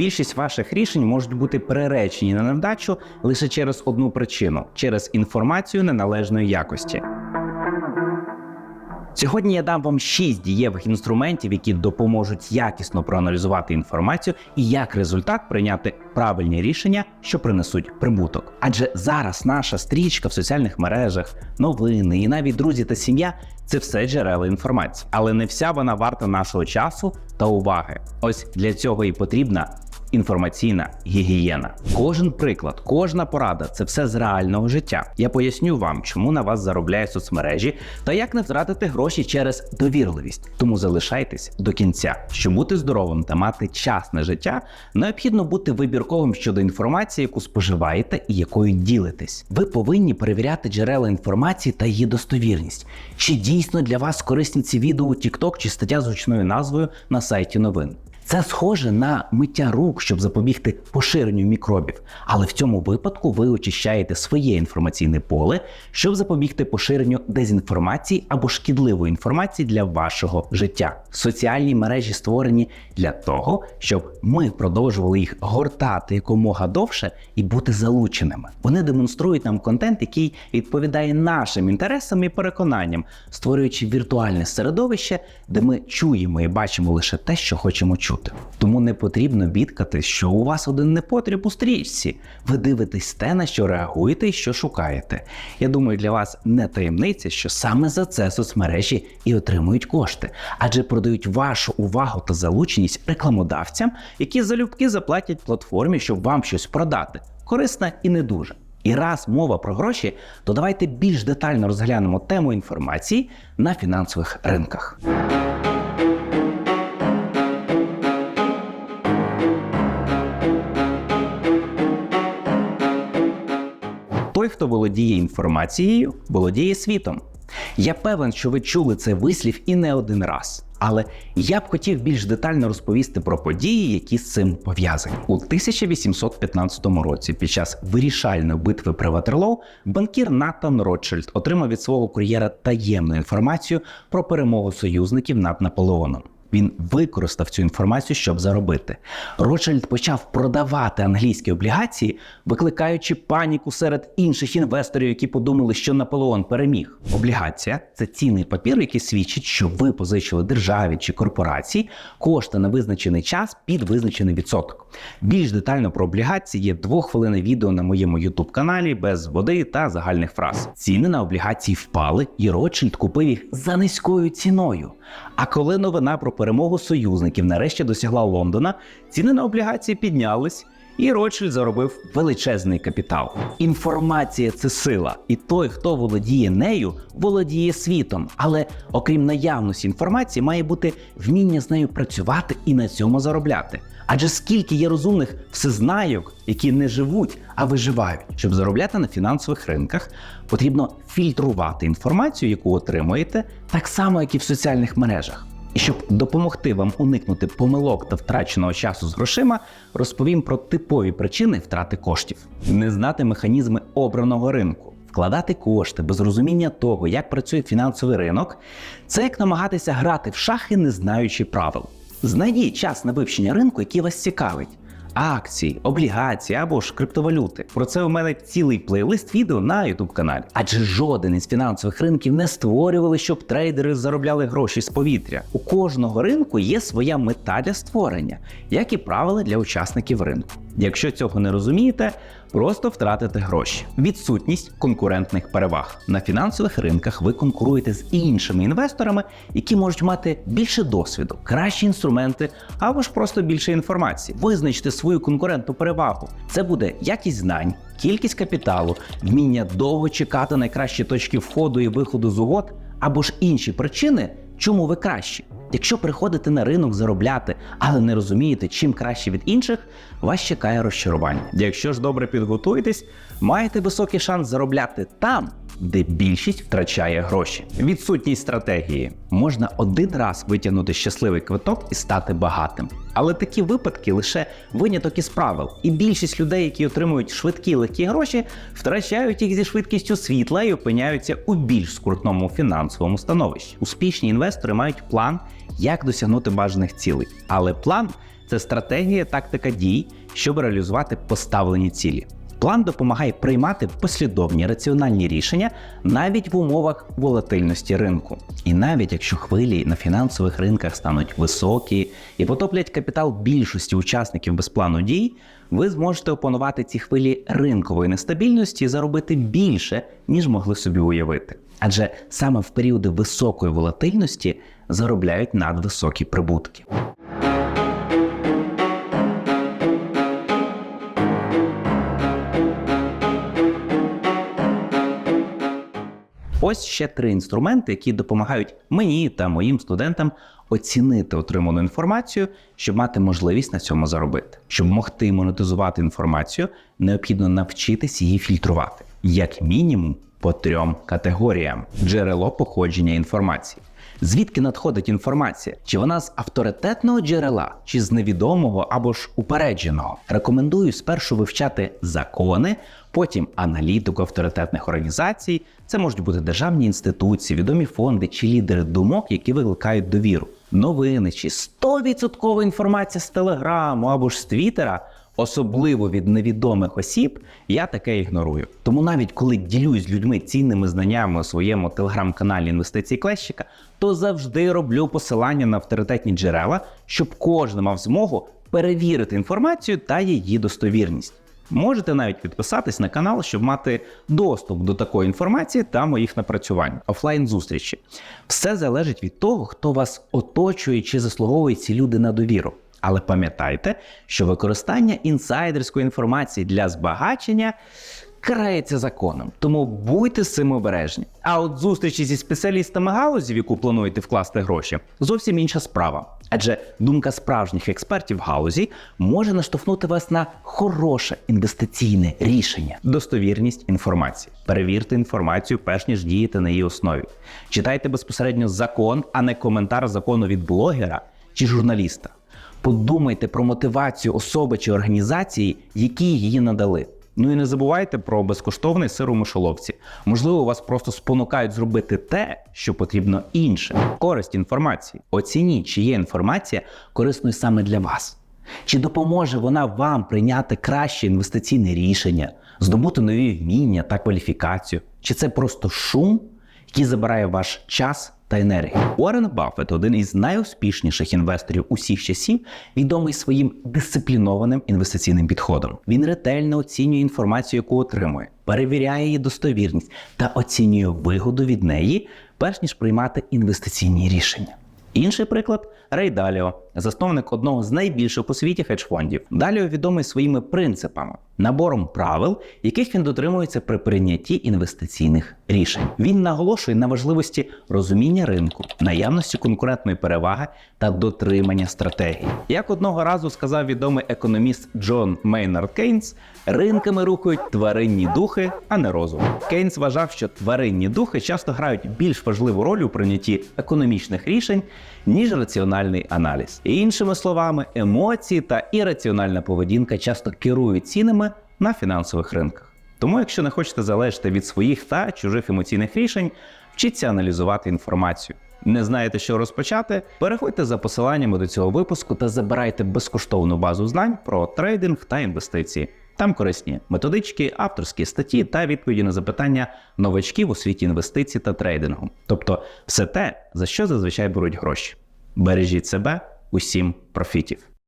Більшість ваших рішень можуть бути приречені на невдачу лише через одну причину через інформацію неналежної якості. Сьогодні я дам вам 6 дієвих інструментів, які допоможуть якісно проаналізувати інформацію і як результат прийняти правильні рішення, що принесуть прибуток. Адже зараз наша стрічка в соціальних мережах, новини і навіть друзі та сім'я це все джерела інформації, але не вся вона варта нашого часу та уваги. Ось для цього і потрібна інформаційна гігієна. Кожен приклад, кожна порада це все з реального життя. Я поясню вам, чому на вас заробляє соцмережі та як не втратити гроші через довірливість. Тому залишайтесь до кінця. Щоб бути здоровим та мати часне життя, необхідно бути вибірковим щодо інформації, яку споживаєте і якою ділитесь. Ви повинні перевіряти джерела інформації та її достовірність. Чи дійсно для вас корисні ці відео у TikTok чи стаття з гучною назвою на сайті новин? Це схоже на миття рук, щоб запобігти поширенню мікробів. Але в цьому випадку ви очищаєте своє інформаційне поле, щоб запобігти поширенню дезінформації або шкідливої інформації для вашого життя. Соціальні мережі створені для того, щоб ми продовжували їх гортати якомога довше і бути залученими. Вони демонструють нам контент, який відповідає нашим інтересам і переконанням, створюючи віртуальне середовище, де ми чуємо і бачимо лише те, що хочемо чути. Тому не потрібно бідкати, що у вас один непотріб у стрічці. Ви дивитесь те, на що реагуєте і що шукаєте. Я думаю, для вас не таємниця, що саме за це соцмережі і отримують кошти, адже продають вашу увагу та залученість рекламодавцям, які залюбки заплатять платформі, щоб вам щось продати. Корисна і не дуже. І раз мова про гроші, то давайте більш детально розглянемо тему інформації на фінансових ринках. Хто володіє інформацією, володіє світом. Я певен, що ви чули цей вислів і не один раз. Але я б хотів більш детально розповісти про події, які з цим пов'язані. У 1815 році, під час вирішальної битви при Ватерлоу, банкір Натан Ротшильд отримав від свого кур'єра таємну інформацію про перемогу союзників над Наполеоном. Він використав цю інформацію, щоб заробити. Ротшильд почав продавати англійські облігації, викликаючи паніку серед інших інвесторів, які подумали, що Наполеон переміг. Облігація це цінний папір, який свідчить, що ви позичили державі чи корпорації кошти на визначений час під визначений відсоток. Більш детально про облігації є двохвилинне відео на моєму youtube каналі без води та загальних фраз. Ціни на облігації впали, і Ротшильд купив їх за низькою ціною. А коли новина про перемогу союзників нарешті досягла Лондона, ціни на облігації піднялись. І Ротшильд заробив величезний капітал. Інформація це сила, і той, хто володіє нею, володіє світом. Але окрім наявності інформації, має бути вміння з нею працювати і на цьому заробляти. Адже скільки є розумних всезнайок, які не живуть, а виживають. Щоб заробляти на фінансових ринках, потрібно фільтрувати інформацію, яку отримуєте, так само, як і в соціальних мережах. І щоб допомогти вам уникнути помилок та втраченого часу з грошима, розповім про типові причини втрати коштів, не знати механізми обраного ринку. Вкладати кошти без розуміння того, як працює фінансовий ринок, це як намагатися грати в шахи, не знаючи правил. Знайдіть час на вивчення ринку, який вас цікавить. Акції, облігації або ж криптовалюти. Про це у мене цілий плейлист відео на youtube каналі. Адже жоден із фінансових ринків не створювали, щоб трейдери заробляли гроші з повітря. У кожного ринку є своя мета для створення, як і правила для учасників ринку. Якщо цього не розумієте, просто втратите гроші. Відсутність конкурентних переваг на фінансових ринках. Ви конкуруєте з іншими інвесторами, які можуть мати більше досвіду, кращі інструменти або ж просто більше інформації. Визначте свою конкурентну перевагу. Це буде якість знань, кількість капіталу, вміння довго чекати найкращі точки входу і виходу з угод, або ж інші причини, чому ви кращі. Якщо приходите на ринок заробляти, але не розумієте, чим краще від інших, вас чекає розчарування. Якщо ж добре підготуєтесь, маєте високий шанс заробляти там, де більшість втрачає гроші. Відсутність стратегії можна один раз витягнути щасливий квиток і стати багатим. Але такі випадки лише виняток із правил. І більшість людей, які отримують швидкі легкі гроші, втрачають їх зі швидкістю світла і опиняються у більш скрутному фінансовому становищі. Успішні інвестори мають план, як досягнути бажаних цілей. Але план це стратегія, тактика дій, щоб реалізувати поставлені цілі. План допомагає приймати послідовні раціональні рішення навіть в умовах волатильності ринку. І навіть якщо хвилі на фінансових ринках стануть високі і потоплять капітал більшості учасників без плану дій, ви зможете опанувати ці хвилі ринкової нестабільності і заробити більше, ніж могли собі уявити. Адже саме в періоди високої волатильності заробляють надвисокі прибутки. Ось ще три інструменти, які допомагають мені та моїм студентам оцінити отриману інформацію, щоб мати можливість на цьому заробити. Щоб могти монетизувати інформацію, необхідно навчитись її фільтрувати, як мінімум по трьом категоріям: джерело походження інформації. Звідки надходить інформація? Чи вона з авторитетного джерела, чи з невідомого або ж упередженого? Рекомендую спершу вивчати закони, потім аналітику авторитетних організацій. Це можуть бути державні інституції, відомі фонди чи лідери думок, які викликають довіру. Новини чи 100% інформація з телеграму або ж з Твіттера, особливо від невідомих осіб, я таке ігнорую. Тому навіть коли ділюсь з людьми цінними знаннями у своєму телеграм-каналі інвестицій Клещика, то завжди роблю посилання на авторитетні джерела, щоб кожен мав змогу перевірити інформацію та її достовірність. Можете навіть підписатись на канал, щоб мати доступ до такої інформації та моїх напрацювань, офлайн зустрічі. Все залежить від того, хто вас оточує чи заслуговує ці люди на довіру. Але пам'ятайте, що використання інсайдерської інформації для збагачення карається законом, тому будьте з цим обережні. А от зустрічі зі спеціалістами галузі, в яку плануєте вкласти гроші, зовсім інша справа. Адже думка справжніх експертів галузі може наштовхнути вас на хороше інвестиційне рішення, достовірність інформації. Перевірте інформацію, перш ніж діяти на її основі. Читайте безпосередньо закон, а не коментар закону від блогера чи журналіста. Подумайте про мотивацію особи чи організації, які її надали. Ну і не забувайте про безкоштовний сир у мишоловці. Можливо, вас просто спонукають зробити те, що потрібно іншим. Користь інформації. Оцініть, чи є інформація корисною саме для вас. Чи допоможе вона вам прийняти краще інвестиційне рішення, здобути нові вміння та кваліфікацію? Чи це просто шум, який забирає ваш час та енергії. Уоррен Баффет, один із найуспішніших інвесторів усіх часів, відомий своїм дисциплінованим інвестиційним підходом. Він ретельно оцінює інформацію, яку отримує, перевіряє її достовірність та оцінює вигоду від неї, перш ніж приймати інвестиційні рішення. Інший приклад Рей Даліо, засновник одного з найбільших у світі хедж-фондів. Даліо відомий своїми принципами, набором правил, яких він дотримується при прийнятті інвестиційних рішень. Він наголошує на важливості розуміння ринку, наявності конкурентної переваги та дотримання стратегії. Як одного разу сказав відомий економіст Джон Мейнард Кейнс, ринками рухають тваринні духи, а не розум. Кейнс вважав, що тваринні духи часто грають більш важливу роль у прийнятті економічних рішень, ніж раціональний аналіз. Іншими словами, емоції та ірраціональна поведінка часто керують цінами на фінансових ринках. Тому, якщо не хочете залежати від своїх та чужих емоційних рішень, вчіться аналізувати інформацію. Не знаєте, що розпочати? Переходьте за посиланнями до цього випуску та забирайте безкоштовну базу знань про трейдинг та інвестиції. Там корисні методички, авторські статті та відповіді на запитання новачків у світі інвестицій та трейдингу. Тобто все те, за що зазвичай беруть гроші. Бережіть себе, усім профітів.